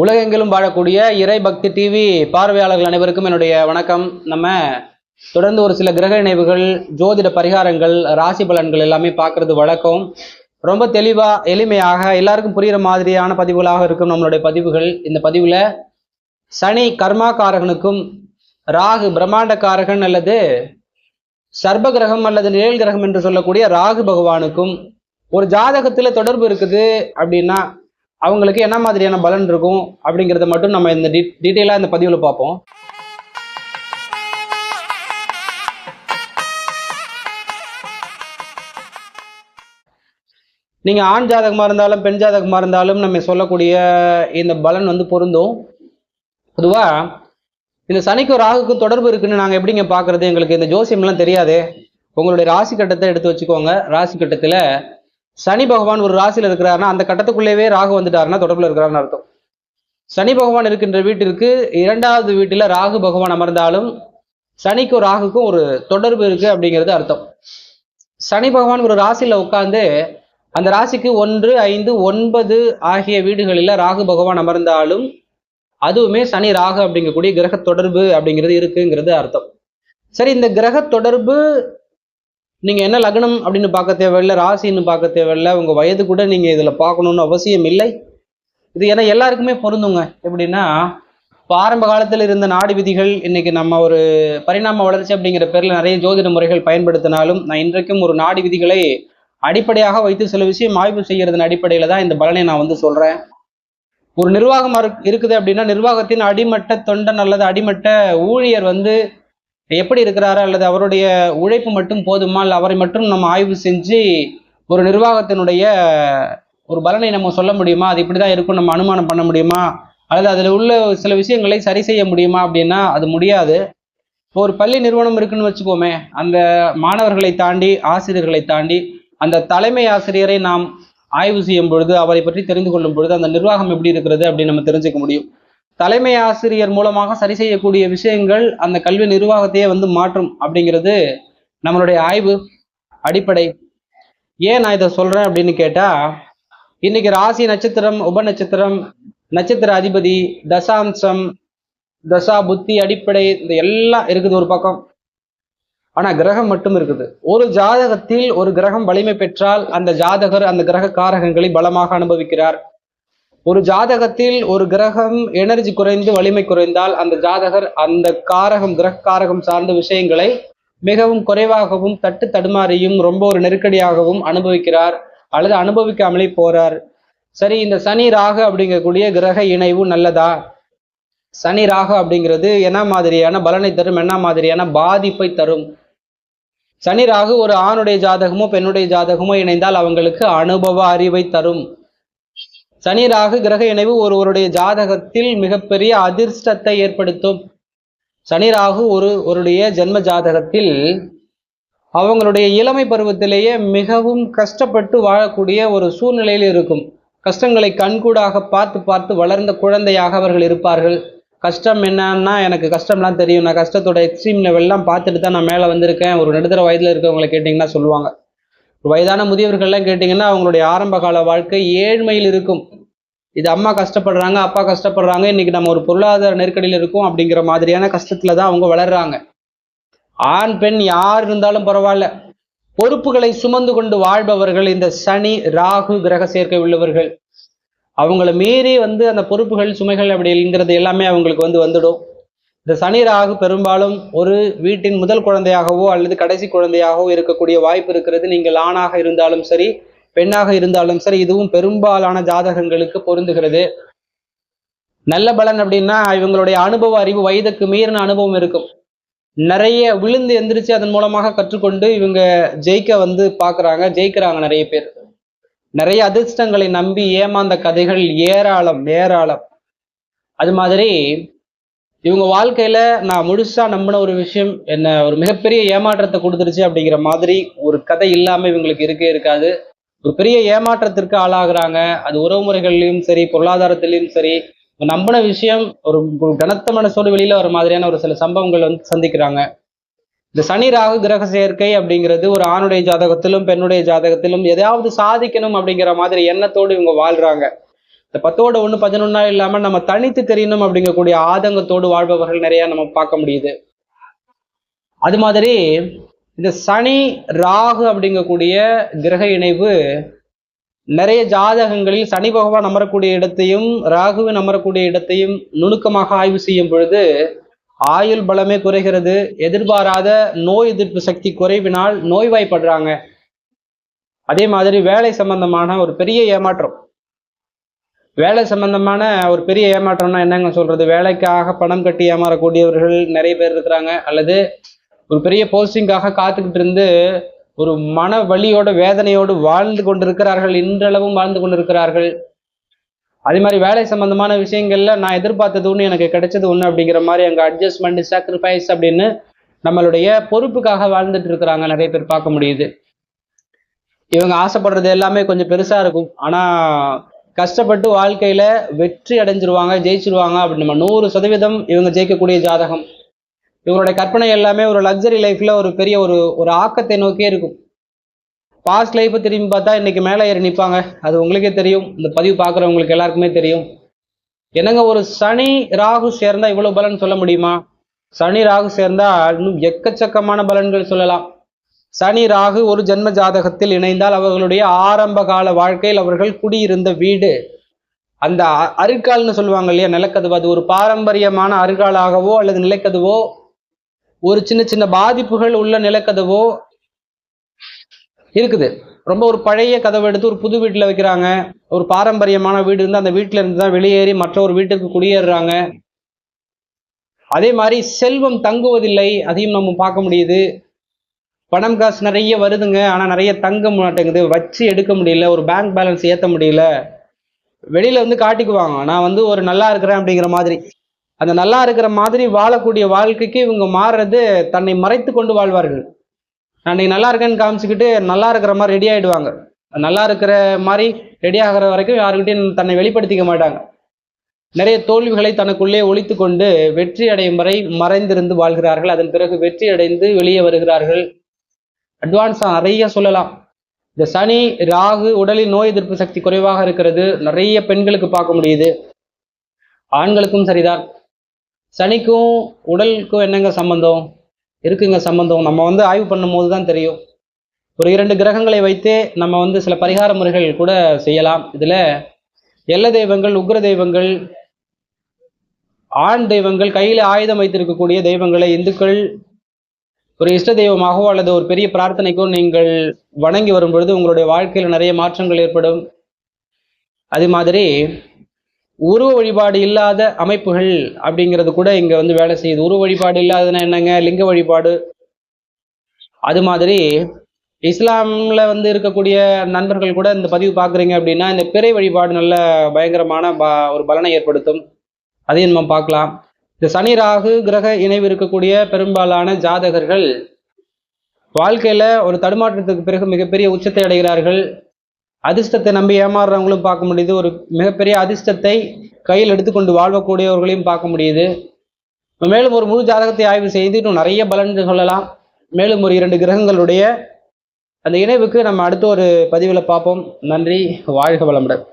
உலகெங்கிலும் வாழக்கூடிய இறை பக்தி டிவி பார்வையாளர்கள் அனைவருக்கும் என்னுடைய வணக்கம். நம்ம தொடர்ந்து ஒரு சில கிரக நினைவுகள் ஜோதிட பரிகாரங்கள் ராசி பலன்கள் எல்லாமே பார்க்கறது வழக்கம். ரொம்ப தெளிவா எளிமையாக எல்லாருக்கும் புரிகிற மாதிரியான பதிவுகளாக இருக்கும் நம்மளுடைய பதிவுகள். இந்த பதிவுல சனி கர்மாக்காரகனுக்கும் ராகு பிரம்மாண்டக்காரகன் அல்லது சர்ப கிரகம் அல்லது நிழல் கிரகம் என்று சொல்லக்கூடிய ராகு பகவானுக்கும் ஒரு ஜாதகத்துல தொடர்பு இருக்குது அப்படின்னா அவங்களுக்கு என்ன மாதிரியான பலன் இருக்கும் அப்படிங்கிறத மட்டும் நம்ம இந்த டீட்டெயிலாக இந்த பதிவில் பார்ப்போம். நீங்கள் ஆண் ஜாதகமாக இருந்தாலும் பெண் ஜாதகமாக இருந்தாலும் நம்ம சொல்லக்கூடிய இந்த பலன் வந்து பொருந்தும். பொதுவாக இந்த சனிக்கும் ராகுக்கும் தொடர்பு இருக்குன்னு நாங்கள் எப்படிங்க பார்க்குறது எங்களுக்கு இந்த ஜோசியம்லாம் தெரியாது. உங்களுடைய ராசி கட்டத்தை எடுத்து வச்சுக்கோங்க. ராசி கட்டத்தில் சனி பகவான் ஒரு ராசியில் இருக்கிறாருன்னா அந்த கட்டத்துக்குள்ளேயே ராகு வந்துட்டாருன்னா தொடர்பில் இருக்கிறாருன்னு அர்த்தம். சனி பகவான் இருக்கின்ற வீட்டிற்கு இரண்டாவது வீட்டில் ராகு பகவான் அமர்ந்தாலும் சனிக்கும் ராகுக்கும் ஒரு தொடர்பு இருக்கு அப்படிங்கிறது அர்த்தம். சனி பகவான் ஒரு ராசியில் உட்கார்ந்து அந்த ராசிக்கு ஒன்று ஐந்து ஒன்பது ஆகிய வீடுகளில் ராகு பகவான் அமர்ந்தாலும் அதுவுமே சனி ராகு அப்படிங்கக்கூடிய கிரக தொடர்பு அப்படிங்கிறது இருக்குங்கிறது அர்த்தம். சரி இந்த கிரக தொடர்பு நீங்கள் என்ன லக்னம் அப்படின்னு பார்க்க தேவையில்லை ராசின்னு பார்க்க தேவையில்லை உங்கள் வயது கூட நீங்கள் இதில் பார்க்கணுன்னு அவசியம் இல்லை. இது ஏன்னா எல்லாருக்குமே பொருந்துங்க. எப்படின்னா இப்போ ஆரம்ப காலத்தில் இருந்த நாடு விதிகள் இன்னைக்கு நம்ம ஒரு பரிணாம வளர்ச்சி அப்படிங்கிற பேரில் நிறைய ஜோதிட முறைகள் பயன்படுத்தினாலும் நான் இன்றைக்கும் ஒரு நாடு விதிகளை அடிப்படையாக வைத்து சில விஷயம் ஆய்வு செய்கிறதன் அடிப்படையில் தான் இந்த பலனை நான் வந்து சொல்கிறேன் ஒரு நிர்வாகம் இருக்- இருக்குது அப்படின்னா நிர்வாகத்தின் அடிமட்ட தொண்டன் அல்லது அடிமட்ட ஊழியர் வந்து எப்படி இருக்கிறாரா அல்லது அவருடைய உழைப்பு மட்டும் போதுமா? இல்லை அவரை மட்டும் நம்ம ஆய்வு செஞ்சு ஒரு நிர்வாகத்தினுடைய ஒரு பலனை நம்ம சொல்ல முடியுமா? அது இப்படி தான் இருக்கும் நம்ம அனுமானம் பண்ண முடியுமா? அல்லது அதில் உள்ள சில விஷயங்களை சரி செய்ய முடியுமா அப்படின்னா அது முடியாது. இப்போ ஒரு பள்ளி நிறுவனம் இருக்குன்னு வச்சுக்கோமே அந்த மாணவர்களை தாண்டி ஆசிரியர்களை தாண்டி அந்த தலைமை ஆசிரியரை நாம் ஆய்வு செய்யும் பொழுது அவரை பற்றி தெரிந்து கொள்ளும் பொழுது அந்த நிர்வாகம் எப்படி இருக்கிறது அப்படின்னு நம்ம தெரிஞ்சுக்க முடியும். தலைமை ஆசிரியர் மூலமாக சரி செய்யக்கூடிய விஷயங்கள் அந்த கல்வி நிர்வாகத்தையே வந்து மாற்றும் அப்படிங்கிறது நம்மளுடைய ஆய்வு அடிப்படை. ஏன் நான் இதை சொல்றேன் அப்படின்னு கேட்டா இன்னைக்கு ராசி நட்சத்திரம் உப நட்சத்திரம் நட்சத்திர அதிபதி தசாம்சம் தசா புத்தி அடிப்படை இந்த எல்லாம் இருக்குது ஒரு பக்கம். ஆனா கிரகம் மட்டும் இருக்குது. ஒரு ஜாதகத்தில் ஒரு கிரகம் வலிமை பெற்றால் அந்த ஜாதகர் அந்த கிரக காரகங்களை பலமாக அனுபவிக்கிறார். ஒரு ஜாதகத்தில் ஒரு கிரகம் எனர்ஜி குறைந்து வலிமை குறைந்தால் அந்த ஜாதகர் அந்த காரகம் கிரக காரகம் சார்ந்த விஷயங்களை மிகவும் குறைவாகவும் தட்டு தடுமாறியும் ரொம்ப ஒரு நெருக்கடியாகவும் அனுபவிக்கிறார் அல்லது அனுபவிக்காமலே போறார். சரி இந்த சனி ராகு அப்படிங்கக்கூடிய கிரக இணைவு நல்லதா? சனி ராகு அப்படிங்கிறது என்ன மாதிரியான பலனை தரும் என்ன மாதிரியான பாதிப்பை தரும்? சனி ராகு ஒரு ஆணுடைய ஜாதகமோ பெண்ணுடைய ஜாதகமோ இணைந்தால் அவங்களுக்கு அனுபவ அறிவை தரும். சனி ராகு கிரக இணைவு ஒருவருடைய ஜாதகத்தில் மிகப்பெரிய அதிர்ஷ்டத்தை ஏற்படுத்தும். சனி ராகு ஒரு ஒருடைய ஜென்ம ஜாதகத்தில் அவங்களுடைய இளமை பருவத்திலேயே மிகவும் கஷ்டப்பட்டு வாழக்கூடிய ஒரு சூழ்நிலையில் இருக்கும். கஷ்டங்களை கண்கூடாக பார்த்து பார்த்து வளர்ந்த குழந்தையாக அவர்கள் இருப்பார்கள். கஷ்டம் என்னன்னா எனக்கு கஷ்டம்லாம் தெரியும். நான் கஷ்டத்தோட எக்ஸ்ட்ரீம் லெவல்லாம் பார்த்துட்டு தான் நான் மேலே வந்திருக்கேன். ஒரு நடுத்தர வயதில் இருக்கவங்களை கேட்டிங்கன்னா சொல்லுவாங்க. வயதான முதியவர்கள்லாம் கேட்டிங்கன்னா அவங்களுடைய ஆரம்ப கால வாழ்க்கை ஏழ்மையில் இருக்கும். இது அம்மா கஷ்டப்படுறாங்க அப்பா கஷ்டப்படுறாங்க இன்னைக்கு நம்ம ஒரு பொருளாதார நெருக்கடியில் இருக்கோம் அப்படிங்கிற மாதிரியான கஷ்டத்துல தான் அவங்க வளர்றாங்க. ஆண் பெண் யார் இருந்தாலும் பரவாயில்ல. பொறுப்புகளை சுமந்து கொண்டு வாழ்பவர்கள் இந்த சனி ராகு கிரக சேர்க்கை உள்ளவர்கள். அவங்கள மீறி வந்து அந்த பொறுப்புகள் சுமைகள் அப்படிங்கிறது எல்லாமே அவங்களுக்கு வந்து வந்துடும். இந்த சனி ராகு பெரும்பாலும் ஒரு வீட்டின் முதல் குழந்தையாகவோ அல்லது கடைசி குழந்தையாகவோ இருக்கக்கூடிய வாய்ப்பு இருக்கிறது. நீங்கள் ஆணாக இருந்தாலும் சரி பெண்ணாக இருந்தாலும் சரி இதுவும் பெரும்பாலான ஜாதகங்களுக்கு பொருந்துகிறது. நல்ல பலன் அப்படின்னா இவங்களுடைய அனுபவ அறிவு வயதுக்கு மீறின அனுபவம் இருக்கும். நிறைய விழுந்து எந்திரிச்சு அதன் மூலமாக கற்றுக்கொண்டு இவங்க ஜெயிக்க வந்து பார்க்கறாங்க. ஜெயிக்கிறாங்க நிறைய பேர். நிறைய அதிர்ஷ்டங்களை நம்பி ஏமாந்த கதைகள் ஏராளம் ஏராளம். அது மாதிரி இவங்க வாழ்க்கையில நான் முழுசா நம்பின ஒரு விஷயம் என்ன ஒரு மிகப்பெரிய ஏமாற்றத்தை கொடுத்துருச்சு அப்படிங்கிற மாதிரி ஒரு கதை இல்லாம இவங்களுக்கு இருக்கே இருக்காது. ஒரு பெரிய ஏமாற்றத்திற்கு ஆளாகிறாங்க. அது உறவுமுறைகள்லயும் சரி பொருளாதாரத்திலையும் சரி. நம்பின விஷயம் ஒரு ஒரு கனத்த மனசோடு வெளியில வர மாதிரியான ஒரு சில சம்பவங்கள் வந்து சந்திக்கிறாங்க. இந்த சனி ராகு கிரக சேர்க்கை அப்படிங்கிறது ஒரு ஆணுடைய ஜாதகத்திலும் பெண்ணுடைய ஜாதகத்திலும் எதையாவது சாதிக்கணும் அப்படிங்கிற மாதிரி எண்ணத்தோடு இவங்க வாழ்றாங்க. இந்த பத்தோட ஒன்று பதினொன்னா இல்லாம நம்ம தனித்து தெரியணும் அப்படிங்கக்கூடிய ஆதங்கத்தோடு வாழ்பவர்கள் நிறைய நம்ம பார்க்க முடியுது. அது மாதிரி இந்த சனி ராகு அப்படிங்கக்கூடிய கிரக இணைவு நிறைய ஜாதகங்களில் சனி பகவான் அமரக்கூடிய இடத்தையும் ராகுவின் அமரக்கூடிய இடத்தையும் நுணுக்கமாக ஆய்வு செய்யும் பொழுது ஆயுள் பலமே குறைகிறது. எதிர்பாராத நோய் எதிர்ப்பு சக்தி குறைவினால் நோய்வாய்ப்படுறாங்க. அதே மாதிரி வேலை சம்பந்தமான ஒரு பெரிய ஏமாற்றம். வேலை சம்பந்தமான ஒரு பெரிய ஏமாற்றம்னா என்னங்க சொல்றது? வேலைக்காக பணம் கட்டி ஏமாறக்கூடியவர்கள் நிறைய பேர் இருக்கிறாங்க. அல்லது ஒரு பெரிய போஸ்டிங்காக காத்துக்கிட்டு இருந்து ஒரு மன வழியோட வேதனையோடு வாழ்ந்து கொண்டிருக்கிறார்கள். இன்றளவும் வாழ்ந்து கொண்டிருக்கிறார்கள். அதே மாதிரி வேலை சம்பந்தமான விஷயங்கள்ல நான் எதிர்பார்த்தது ஒன்று எனக்கு கிடைச்சது ஒன்று அப்படிங்கிற மாதிரி அங்கே அட்ஜஸ்ட்மெண்ட் சாக்ரிஃபைஸ் அப்படின்னு நம்மளுடைய பொறுப்புக்காக வாழ்ந்துட்டு இருக்கிறாங்க நிறைய பேர் பார்க்க முடியுது. இவங்க ஆசைப்படுறது எல்லாமே கொஞ்சம் பெருசா இருக்கும். ஆனா கஷ்டப்பட்டு வாழ்க்கையில வெற்றி அடைஞ்சிருவாங்க ஜெயிச்சிருவாங்க அப்படின்னு நம்ம நூறு சதவீதம் இவங்க ஜெயிக்கக்கூடிய ஜாதகம். இவங்களுடைய கற்பனை எல்லாமே ஒரு லக்ஸரி லைஃப்ல ஒரு பெரிய ஒரு ஒரு ஆக்கத்தை நோக்கியே இருக்கும். பாஸ்ட் லைஃப் திரும்பி பார்த்தா இன்னைக்கு மேலே ஏறி நிற்பாங்க அது உங்களுக்கே தெரியும். இந்த பதிவு பார்க்குறவங்களுக்கு எல்லாருக்குமே தெரியும். என்னங்க ஒரு சனி ராகு சேர்ந்தா இவ்வளவு பலன் சொல்ல முடியுமா? சனி ராகு சேர்ந்தா இன்னும் எக்கச்சக்கமான பலன்கள் சொல்லலாம். சனி ராகு ஒரு ஜென்ம ஜாதகத்தில் இணைந்தால் அவர்களுடைய ஆரம்ப கால வாழ்க்கையில் அவர்கள் குடியிருந்த வீடு. அந்த அ- சொல்லுவாங்க இல்லையா நிலக்கதவு. அது ஒரு பாரம்பரியமான அருகாலாகவோ அல்லது நிலக்கதவோ ஒரு சின்ன சின்ன பாதிப்புகள் உள்ள நிலக்கதவோ இருக்குது. ரொம்ப ஒரு பழைய கதவை எடுத்து ஒரு புது வீட்டில் வைக்கிறாங்க. ஒரு பாரம்பரியமான வீடு இருந்து அந்த வீட்டில இருந்து தான் வெளியேறி மற்ற ஒரு வீட்டுக்கு குடியேறுறாங்க. அதே மாதிரி செல்வம் தங்குவதில்லை அதையும் நம்ம பார்க்க முடியுது. பணம் காசு நிறைய வருதுங்க. ஆனால் நிறைய தங்க மாட்டேங்குது. வச்சு எடுக்க முடியல. ஒரு பேங்க் பேலன்ஸ் ஏற்ற முடியல. வெளியில் வந்து காட்டிக்குவாங்க. நான் வந்து ஒரு நல்லா இருக்கிறேன் அப்படிங்கிற மாதிரி. அந்த நல்லா இருக்கிற மாதிரி வாழக்கூடிய வாழ்க்கைக்கு இவங்க மாறுறது தன்னை மறைத்து கொண்டு வாழ்வார்கள். நான் இன்னைக்கு நல்லா இருக்கேன்னு காமிச்சுக்கிட்டு நல்லா இருக்கிற மாதிரி ரெடி ஆகிடுவாங்க நல்லா இருக்கிற மாதிரி ரெடி ஆகிற வரைக்கும் யாருக்கிட்டையும் தன்னை வெளிப்படுத்திக்க மாட்டாங்க. நிறைய தோல்விகளை தனக்குள்ளே ஒழித்து கொண்டு வெற்றி அடையும் வரை மறைந்திருந்து வாழ்கிறார்கள். அதன் பிறகு வெற்றி அடைந்து வெளியே வருகிறார்கள். அட்வான்ஸாக நிறைய சொல்லலாம். இந்த சனி ராகு உடலில் நோய் எதிர்ப்பு சக்தி குறைவாக இருக்கிறது. நிறைய பெண்களுக்கு பார்க்க முடியுது. ஆண்களுக்கும் சரிதான். சனிக்கும் உடலுக்கும் என்னங்க சம்பந்தம்? இருக்குங்க சம்பந்தம். நம்ம வந்து ஆய்வு பண்ணும்போது தான் தெரியும். ஒரு இரண்டு கிரகங்களை வைத்தே நம்ம வந்து சில பரிகார முறைகள் கூட செய்யலாம். இதில் எல்ல தெய்வங்கள் உக்ர தெய்வங்கள் ஆண் தெய்வங்கள் கையில் ஆயுதம் வைத்திருக்கக்கூடிய தெய்வங்களை இந்துக்கள் ஒரு இஷ்ட தெய்வமாகவோ அல்லது ஒரு பெரிய பிரார்த்தனைக்கோ நீங்கள் வணங்கி வரும் பொழுது உங்களுடைய வாழ்க்கையில் நிறைய மாற்றங்கள் ஏற்படும். அது மாதிரி உருவ வழிபாடு இல்லாத அமைப்புகள் அப்படிங்கிறது கூட இங்க வந்து வேலை செய்யுது. உருவ வழிபாடு இல்லாததுன்னா என்னங்க? லிங்க வழிபாடு. அது மாதிரி இஸ்லாம்ல வந்து இருக்கக்கூடிய நண்பர்கள் கூட இந்த பதிவு பார்க்குறீங்க அப்படின்னா இந்த பிறை வழிபாடு நல்ல பயங்கரமான ப- ஒரு பலனை ஏற்படுத்தும். அதையும் நம்ம பார்க்கலாம். இந்த சனி ராகு கிரக இணைவு இருக்கக்கூடிய பெரும்பாலான ஜாதகர்கள் வாழ்க்கையில ஒரு தடுமாற்றத்துக்கு பிறகு மிகப்பெரிய உச்சத்தை அடைகிறார்கள். அதிர்ஷ்டத்தை நம்பி ஏமாறுறவங்களும் பார்க்க முடியுது. ஒரு மிகப்பெரிய அதிர்ஷ்டத்தை கையில் எடுத்துக்கொண்டு வாழ்வக்கூடியவர்களையும் பார்க்க முடியுது. மேலும் ஒரு முழு ஜாதகத்தை ஆய்வு செய்து இன்னும் நிறைய பலன் சொல்லலாம். மேலும் ஒரு இரண்டு கிரகங்களுடைய அந்த இணைவுக்கு நம்ம அடுத்த ஒரு பதிவில் பார்ப்போம். நன்றி. வாழ்க வளமுடன்.